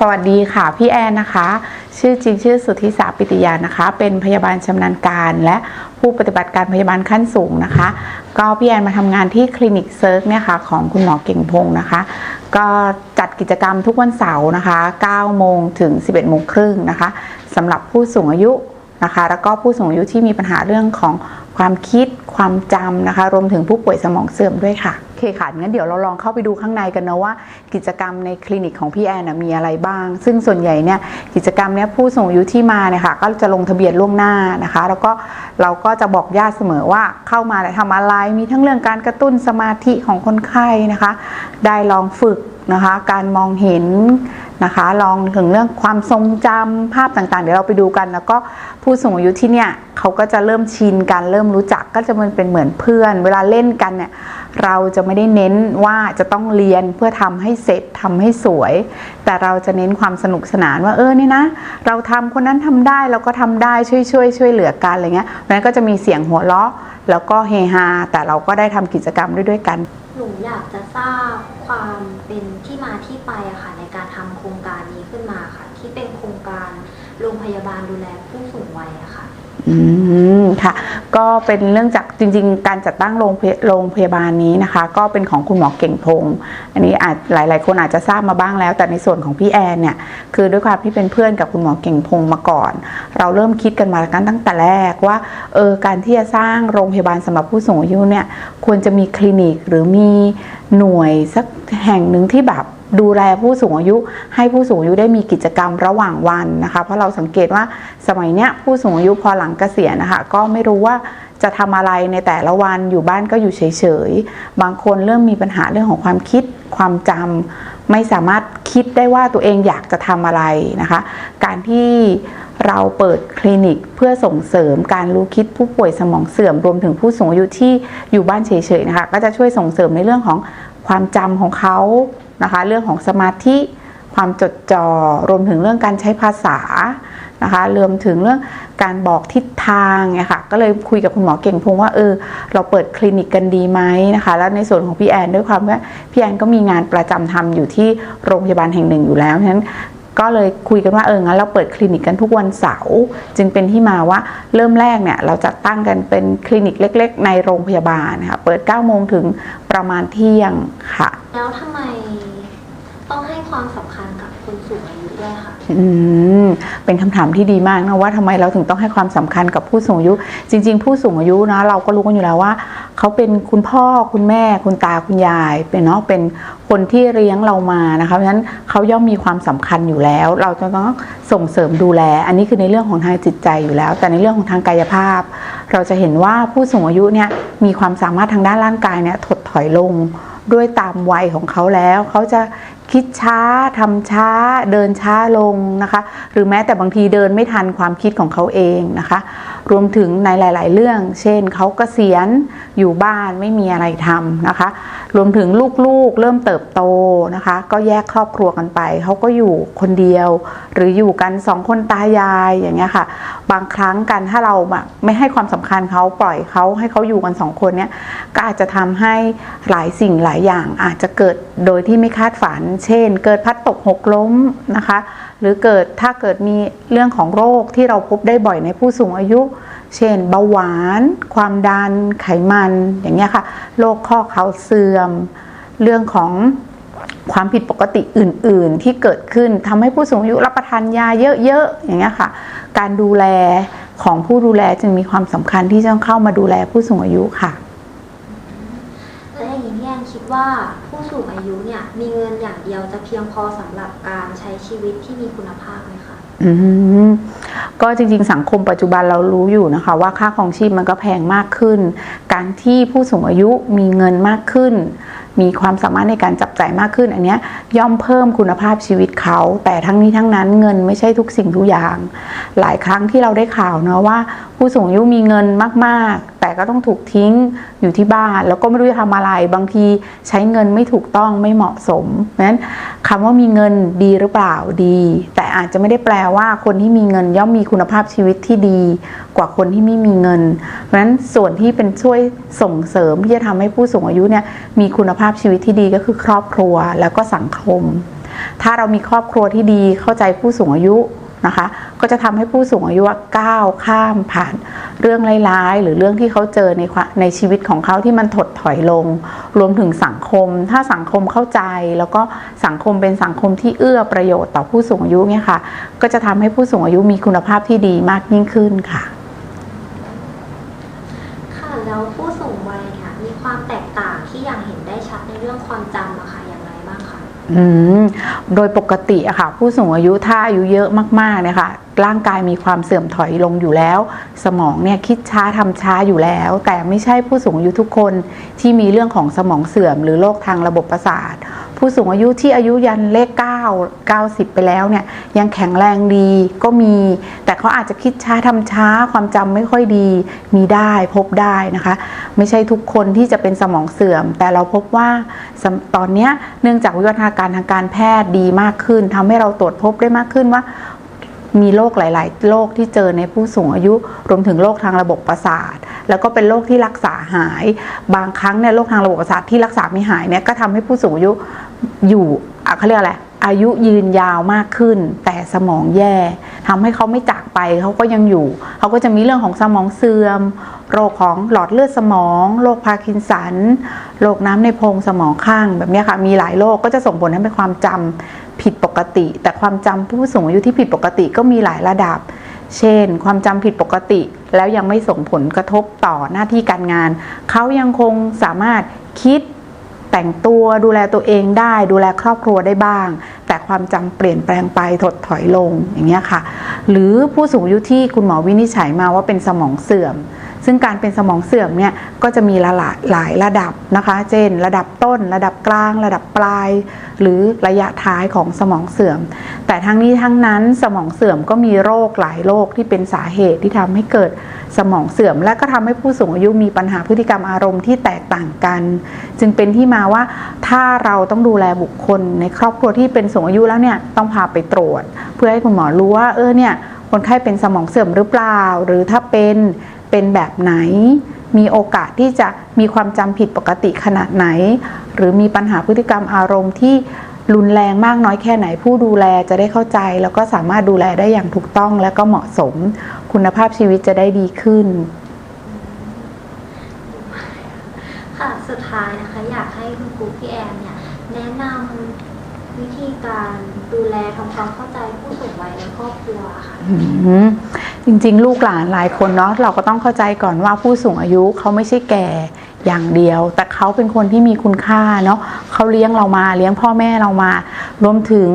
สวัสดีค่ะพี่แอนนะคะ ชื่อจริงชื่อสุทธิสาปิติยานะคะ เป็นพยาบาลชำนาญการและผู้ปฏิบัติการพยาบาลขั้นสูงนะคะ ก็พี่แอนมาทำงานที่คลินิกเซิร์กเนี่ยค่ะของคุณหมอเก่งพงศ์นะคะ ก็จัดกิจกรรมทุกวันเสาร์นะคะ9โมงถึง 11โมงครึ่งนะคะสำหรับผู้สูงอายุนะคะ แล้วก็ผู้สูงอายุที่มีปัญหาเรื่องของความคิดความจำนะคะ รวมถึงผู้ป่วยสมองเสื่อมด้วยค่ะ เคค่ะงั้นเดี๋ยวเราลองเข้าไปดูข้างในกันนะว่า กิจกรรมในคลินิกของพี่แอนนะมีอะไรบ้าง ซึ่งส่วนใหญ่เนี่ยกิจกรรมเนี้ยผู้สูงอายุที่มาเนี่ยค่ะก็จะลงทะเบียนล่วงหน้านะคะ แล้วก็เราก็จะบอกญาติเสมอว่าเข้ามาแล้วทำอะไรมีทั้งเรื่องการกระตุ้นสมาธิของคนไข้นะคะ ได้ลองฝึกนะคะ การมองเห็นนะคะ ลองถึงเรื่องความทรงจำภาพต่างๆ เดี๋ยวเราไปดูกัน แล้วก็ผู้สูงอายุที่เนี่ยเขาก็จะเริ่มชินกันเริ่มรู้จักก็จะมันเป็นเหมือนเพื่อน เวลาเล่นกันเนี่ย เราจะไม่ได้เน้นว่าจะต้องเรียนเพื่อทำให้เสร็จทำให้สวย แต่เราจะเน้นความสนุกสนานว่าเออนี่นะ เราทำคนนั้นทำได้เราก็ทำได้ช่วยช่วยช่วยเหลือกันอะไรเงี้ยเพราะฉะนั้นก็จะมีเสียงหัวเราะ แล้วก็เฮฮาแต่เราก็ได้ทำกิจกรรมด้วยด้วยกัน หนูอยากจะทราบความเป็นที่มาที่ไปอะค่ะในการทำโครงการนี้ขึ้นมาค่ะ ที่เป็นโครงการโรงพยาบาลดูแลผู้สูงวัยอะค่ะ อืมค่ะ ก็เป็นเรื่องจากจริง ๆ การจัดตั้งโรงพยโรงพยาบาลนี้นะคะ ก็เป็นของคุณหมอเก่งพงศ์อันนี้อาจหลาย ๆ คนอาจจะทราบมาบ้างแล้ว แต่ในส่วนของพี่แอนเนี่ยคือด้วยความที่เป็นเพื่อนกับคุณหมอเก่งพงศ์มาก่อน เราเริ่มคิดกันมากันตั้งแต่แรกว่าเออการที่จะสร้างโรงพยาบาลสำหรับผู้สูงอายุเนี่ยควรจะมีคลินิกหรือมีหน่วยสักแห่งหนึ่งที่แบบ ดูแลผู้สูงอายุ ให้ผู้สูงอายุได้มีกิจกรรมระหว่างวันนะคะ เพราะเราสังเกตว่าสมัยเนี้ยผู้สูงอายุพอหลังเกษียณนะคะก็ไม่รู้ว่าจะทำอะไรในแต่ละวันอยู่บ้านก็อยู่เฉยๆ บางคนเริ่มมีปัญหาเรื่องของความคิดความจำไม่สามารถคิดได้ว่าตัวเองอยากจะทำอะไรนะคะ การที่เราเปิดคลินิกเพื่อส่งเสริมการรู้คิดผู้ป่วยสมองเสื่อมรวมถึงผู้สูงอายุที่อยู่บ้านเฉยๆนะคะ ก็จะช่วยส่งเสริมในเรื่องของความจำของเขา นะคะ เรื่องของสมาธิความจดจอ่อรวมถึงเรื่องการใช้ภาษานะคะรวมถึงเรื่องการบอกทิศทางเนี่ยค่ะก็เลยคุยกับคุณหมอเก่งพงว่าเออเราเปิดคลินิกกันดีไหมนะคะ แล้วในส่วนของพี่แอนด้วยความว่าพี่แอนก็มีงานประจำทำอยู่ที่โรงพยาบาลแห่งหนึ่งอยู่แล้วฉะนั้น ก็เลยคุยกันว่าเอองั้นเราเปิดคลินิกกันทุกวันเสาร์จึงเป็นที่มาว่าเริ่มแรกเนี่ยเราจะตั้งกันเป็นคลินิกเล็ก ๆ ในโรงพยาบาลนะคะเปิด9โมงถึงประมาณเที่ยงค่ะ แล้วทำไม ต้องให้ความสำคัญกับคนสูงอายุด้วยค่ะ อืม เป็นคำถามที่ดีมากนะว่าทำไมเราถึงต้องให้ความสำคัญกับผู้สูงอายุ จริง ๆ ผู้สูงอายุนะเราก็รู้กันอยู่แล้วว่า เขาเป็นคุณพ่อคุณแม่คุณตาคุณยายเป็นเนาะเป็นคนที่เลี้ยงเรามานะคะเพราะฉะนั้นเขาย่อมมีความสำคัญอยู่แล้ว เราจะต้องส่งเสริมดูแล อันนี้คือในเรื่องของทางจิตใจอยู่แล้ว แต่ในเรื่องของทางกายภาพ เราจะเห็นว่าผู้สูงอายุเนี่ยมีความสามารถทางด้านร่างกายเนี่ยถดถอยลงด้วยตามวัยของเขาแล้ว เขาจะ คิดช้าทำช้า เดินช้าลงนะคะ หรือแม้แต่บางทีเดินไม่ทันความคิดของเขาเองนะคะ รวมถึงในหลาย ๆ เรื่อง เช่นเขาเกษียณอยู่บ้านไม่มีอะไรทำนะคะรวมถึงลูกๆเริ่มเติบโตนะคะ ก็แยกครอบครัวกันไป เขาก็อยู่คนเดียว หรืออยู่กันสองคนตายายอย่างเงี้ยค่ะ บางครั้งกันถ้าเราไม่ให้ความสำคัญเขาปล่อยเขาให้เขาอยู่กันสองคนเนี้ยก็อาจจะทำให้หลายสิ่งหลายอย่างอาจจะเกิดโดยที่ไม่คาดฝัน เช่น เกิดพัดตกหกล้มนะคะ หรือเกิดถ้าเกิดมีเรื่องของโรคที่เราพบได้บ่อยในผู้สูงอายุ เช่นเบาหวาน ความดัน ไขมัน อย่างเงี้ยค่ะ โรคข้อเข่าเสื่อม เรื่องของความผิดปกติอื่น ๆ ที่เกิดขึ้นทำให้ผู้สูงอายุรับประทานยาเยอะ ๆ อย่างเงี้ยค่ะ การดูแลของผู้ดูแลจึงมีความสำคัญที่จะต้องเข้ามาดูแลผู้สูงอายุค่ะแล้วอย่างที่แอนคิดว่าผู้สูงอายุเนี่ยมีเงินอย่างเดียวจะเพียงพอสำหรับการใช้ชีวิตที่มีคุณภาพไหมคะ ก็จริงๆ สังคมปัจจุบันเรารู้อยู่นะคะ ว่าค่าครองชีพมันก็แพงมากขึ้น การที่ผู้สูงอายุมีเงินมากขึ้น มีความสามารถในการจับจ่ายมากขึ้น อันนี้ย่อมเพิ่มคุณภาพชีวิตเขา แต่ทั้งนี้ทั้งนั้นเงินไม่ใช่ทุกสิ่งทุกอย่าง หลายครั้งที่เราได้ข่าวเนะว่า ผู้สูงอายุมีเงินมากๆ แต่ก็ต้องถูกทิ้งอยู่ที่บ้าน แล้วก็ไม่รู้จะทำอะไร บางทีใช้เงินไม่ถูกต้องไม่เหมาะสมนั้นคำว่ามีเงินดีหรือเปล่าดี แต่อาจจะไม่ได้แปลว่าคนที่มีเงินย่อมมีคุณภาพชีวิตที่ดี กว่าคนที่ไม่มีเงิน เพราะฉะนั้นส่วนที่เป็นช่วยส่งเสริมที่จะทำให้ผู้สูงอายุเนี่ยมีคุณภาพชีวิตที่ดีก็คือครอบครัวแล้วก็สังคม ถ้าเรามีครอบครัวที่ดีเข้าใจผู้สูงอายุนะคะก็จะทำให้ผู้สูงอายุก้าวข้ามผ่าน เรื่องร้ายๆ หรือเรื่องที่เขาเจอในในชีวิตของเขาที่มันถดถอยลง รวมถึงสังคม ถ้าสังคมเข้าใจ แล้วก็สังคมเป็นสังคมที่เอื้อประโยชน์ต่อผู้สูงอายุเนี่ยค่ะ ก็จะทำให้ผู้สูงอายุมีคุณภาพที่ดีมากยิ่งขึ้นค่ะ ค่ะแล้วผู้สูงวัยเนี่ยมีความแตกต่างที่อย่างเห็นได้ชัดในเรื่องความจำอะค่ะอย่างไรบ้างคะ โดยปกติอะค่ะ ผู้สูงอายุถ้าอายุเยอะมากๆเนี่ยค่ะร่างกายมีความเสื่อมถอยลงอยู่แล้ว สมองเนี่ยคิดช้าทำช้าอยู่แล้ว แต่ไม่ใช่ผู้สูงอายุทุกคนที่มีเรื่องของสมองเสื่อม หรือโรคทางระบบประสาท ผู้สูงอายุที่อายุยันเลข 9 90 ไปแล้วเนี่ยยังแข็งแรงดีก็มี แต่เขาอาจจะคิดช้าทำช้าความจำไม่ค่อยดีมีได้พบได้นะคะ ไม่ใช่ทุกคนที่จะเป็นสมองเสื่อม แต่เราพบว่าตอนนี้เนื่องจากวิวัฒนาการทางการแพทย์ดีมากขึ้นทำให้เราตรวจพบได้มากขึ้นว่ามีโรคหลาย ๆ โรคที่เจอในผู้สูงอายุ รวมถึงโรคทางระบบประสาท แล้วก็เป็นโรคที่รักษาหาย บางครั้งเนี่ยโรคทางระบบประสาทที่รักษาไม่หายเนี่ยก็ทำให้ผู้สูงอายุอยู่เขาเรียกอะไรอายุยืนยาวมากขึ้น แต่สมองแย่ทำให้เขาไม่จากไปเขาก็ยังอยู่ เขาก็จะมีเรื่องของสมองเสื่อม โรคของหลอดเลือดสมอง โรคพาร์กินสัน โรคน้ำในโพรงสมองข้าง แบบนี้ค่ะ มีหลายโรคก็จะส่งผลให้เป็นความจำผิดปกติ แต่ความจำผู้สูงอายุที่ผิดปกติก็มีหลายระดับ เช่น ความจำผิดปกติ แล้วยังไม่ส่งผลกระทบต่อหน้าที่การงาน เขายังคงสามารถคิดแต่งตัวดูแลตัวเองได้ ดูแลครอบครัวได้บ้าง แต่ความจำเปลี่ยนแปลงไปถดถอยลงอย่างเงี้ยค่ะ หรือผู้สูงอายุที่คุณหมอวินิจฉัยมาว่าเป็นสมองเสื่อม ซึ่งการเป็นสมองเสื่อมเนี่ยก็จะมีหลายหลายระดับนะคะ เช่น ระดับต้น ระดับกลาง ระดับปลาย หรือระยะท้ายของสมองเสื่อม แต่ทั้งนี้ทั้งนั้นสมองเสื่อมก็มีโรคหลายโรคที่เป็นสาเหตุที่ทำให้เกิดสมองเสื่อม และก็ทำให้ผู้สูงอายุมีปัญหาพฤติกรรมอารมณ์ที่แตกต่างกัน จึงเป็นที่มาว่าถ้าเราต้องดูแลบุคคลในครอบครัวที่เป็นสูงอายุแล้วเนี่ยต้องพาไปตรวจ เพื่อให้คุณหมอรู้ว่าเออเนี่ยคนไข้เป็นสมองเสื่อมหรือเปล่า หรือถ้าเป็น เป็นแบบไหน มีโอกาสที่จะมีความจำผิดปกติขนาดไหน หรือมีปัญหาพฤติกรรมอารมณ์ที่รุนแรงมากน้อยแค่ไหนผู้ดูแลจะได้เข้าใจ แล้วก็สามารถดูแลได้อย่างถูกต้องและก็เหมาะสม คุณภาพชีวิตจะได้ดีขึ้น ค่ะสุดท้ายนะคะอยากให้คุณครูพี่แอนเนี่ยแนะนำวิธีการดูแลทำความเข้าใจผู้สูงวัยในครอบครัวค่ะอืม จริงๆ ลูกหลานหลายคนเนาะเราก็ต้องเข้าใจก่อนว่าผู้สูงอายุเขาไม่ใช่แก่อย่างเดียว แต่เขาเป็นคนที่มีคุณค่าเนาะเขาเลี้ยงเรามาเลี้ยงพ่อแม่เรามารวมถึง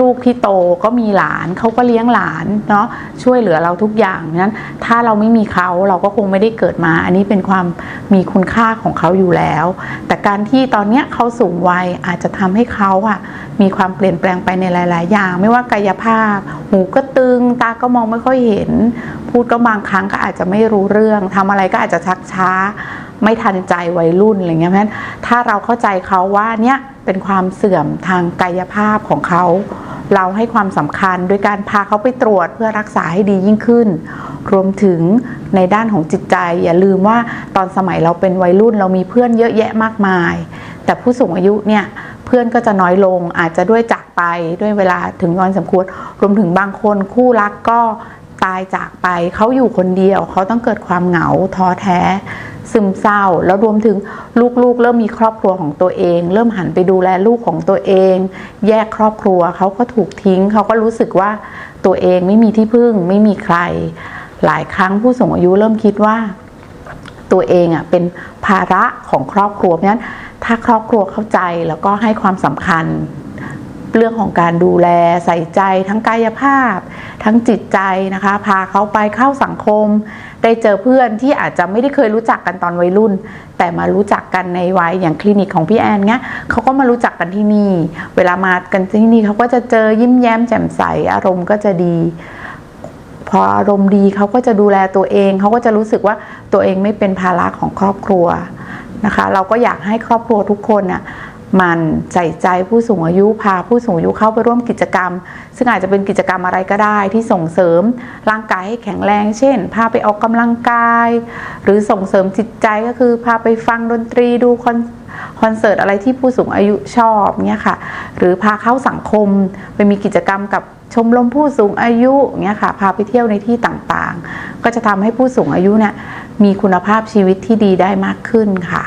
ลูกๆที่โตก็มีหลานเขาก็เลี้ยงหลานเนาะช่วยเหลือเราทุกอย่างนั้นถ้าเราไม่มีเขาเราก็คงไม่ได้เกิดมา อันนี้เป็นความมีคุณค่าของเขาอยู่แล้ว แต่การที่ตอนเนี้ยเขาสูงวัยอาจจะทำให้เขาอะมีความเปลี่ยนแปลงไปในหลาย ๆ อย่าง ไม่ว่ากายภาพ หูก็ตึงตาก็มองไม่ค่อยเห็น พูดก็บางครั้งก็อาจจะไม่รู้เรื่องทำอะไรก็อาจจะชักช้า ไม่ทันใจวัยรุ่นอะไรเงี้ยเพราะฉะนั้นถ้าเราเข้าใจเขาว่าเนี่ยเป็นความเสื่อมทางกายภาพของเขาเราให้ความสำคัญโดยการพาเขาไปตรวจเพื่อรักษาให้ดียิ่งขึ้น รวมถึงในด้านของจิตใจ อย่าลืมว่าตอนสมัยเราเป็นวัยรุ่นเรามีเพื่อนเยอะแยะมากมาย แต่ผู้สูงอายุเนี่ยเพื่อนก็จะน้อยลงอาจจะด้วยจากไปด้วยเวลาถึงวันสมควรรวมถึงบางคนคู่รักก็ายจากไป เขาอยู่คนเดียว เขาต้องเกิดความเหงาท้อแท้ ซึมเศร้า แล้วรวมถึงลูกๆ เริ่มมีครอบครัวของตัวเอง เริ่มหันไปดูแลลูกของตัวเอง แยกครอบครัวเขาก็ถูกทิ้ง เขาก็รู้สึกว่าตัวเองไม่มีที่พึ่ง ไม่มีใคร หลายครั้งผู้สูงอายุเริ่มคิดว่าตัวเองอะเป็นภาระของครอบครัวเพราะฉะนั้นถ้าครอบครัวเข้าใจแล้วก็ให้ความสำคัญ เรื่องของการดูแลใส่ใจทั้งกายภาพ ทั้งจิตใจนะคะ พาเขาไปเข้าสังคม ได้เจอเพื่อนที่อาจจะไม่ได้เคยรู้จักกันตอนวัยรุ่น แต่มารู้จักกันในวัยอย่างคลินิกของพี่แอนเนี้ยเขาก็มารู้จักกันที่นี่ เวลามากันที่นี่เขาก็จะเจอยิ้มแย้มแจ่มใสอารมณ์ก็จะดี พออารมณ์ดีเขาก็จะดูแลตัวเองเขาก็จะรู้สึกว่าตัวเองไม่เป็นภาระของครอบครัวนะคะ เราก็อยากให้ครอบครัวทุกคนน่ะ มันใส่ใจผู้สูงอายุพาผู้สูงอายุเข้าไปร่วมกิจกรรม ซึ่งอาจจะเป็นกิจกรรมอะไรก็ได้ที่ส่งเสริมร่างกายให้แข็งแรง เช่น พาไปออกกำลังกาย หรือส่งเสริมจิตใจก็คือพาไปฟังดนตรีดูคอนคอนเสิร์ตอะไรที่ผู้สูงอายุชอบเนี่ยค่ะ หรือพาเข้าสังคมไปมีกิจกรรมกับชมรมผู้สูงอายุเนี่ยค่ะ พาไปเที่ยวในที่ต่างๆ ก็จะทำให้ผู้สูงอายุเนี่ยมีคุณภาพชีวิตที่ดีได้มากขึ้นค่ะ